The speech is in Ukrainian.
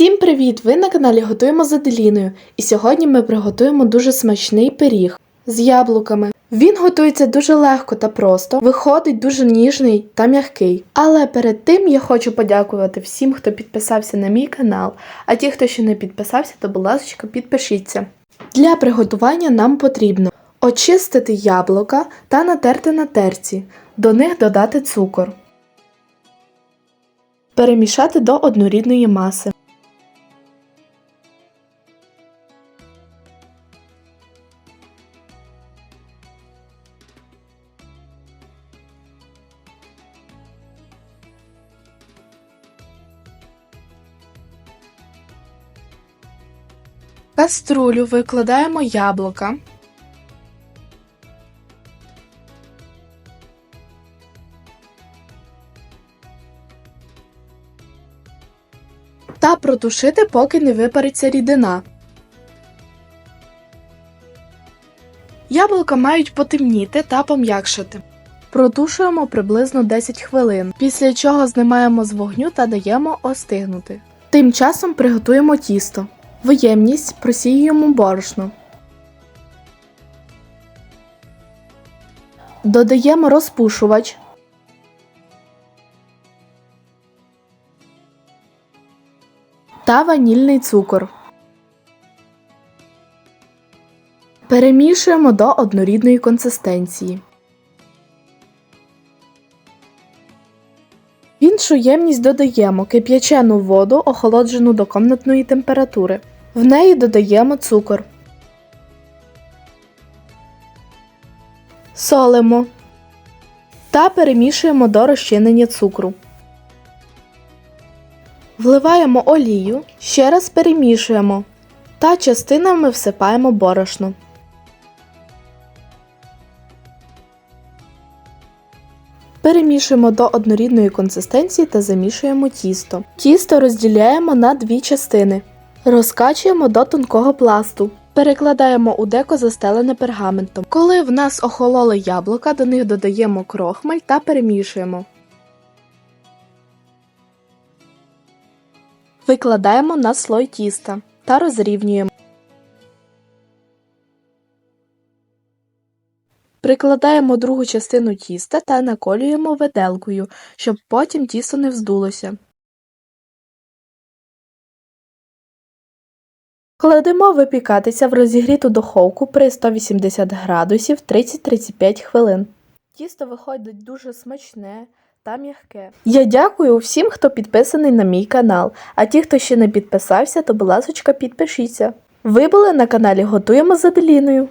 Всім привіт! Ви на каналі Готуємо з Аделіною. І сьогодні ми приготуємо дуже смачний пиріг з яблуками. Він готується дуже легко та просто, виходить дуже ніжний та м'який. Але перед тим я хочу подякувати всім, хто підписався на мій канал. А ті, хто ще не підписався, то будь ласка, підпишіться. Для приготування нам потрібно очистити яблука та натерти на терці. До них додати цукор. Перемішати до однорідної маси. Каструлю викладаємо яблука. Та протушити, поки не випариться рідина. Яблука мають потемніти та пом'якшити. Протушуємо приблизно 10 хвилин, після чого знімаємо з вогню та даємо остигнути. Тим часом приготуємо тісто. В ємність просіюємо борошно. Додаємо розпушувач. Та ванільний цукор. Перемішуємо до однорідної консистенції. Іншу ємність додаємо кип'ячену воду, охолоджену до комнатної температури. В неї додаємо цукор. Солимо та перемішуємо до розчинення цукру. Вливаємо олію, ще раз перемішуємо та частинами всипаємо борошно. Перемішуємо до однорідної консистенції та замішуємо тісто. Тісто розділяємо на дві частини. Розкачуємо до тонкого пласту. Перекладаємо у деко застелене пергаментом. Коли в нас охололи яблука, до них додаємо крохмаль та перемішуємо. Викладаємо на слой тіста та розрівнюємо. Прикладаємо другу частину тіста та наколюємо виделкою, щоб потім тісто не вздулося. Кладемо випікатися в розігріту духовку при 180 градусів 30-35 хвилин. Тісто виходить дуже смачне та м'яке. Я дякую всім, хто підписаний на мій канал, а ті, хто ще не підписався, то будь ласка, підпишіться. Ви були на каналі Готуємо з Аделіною.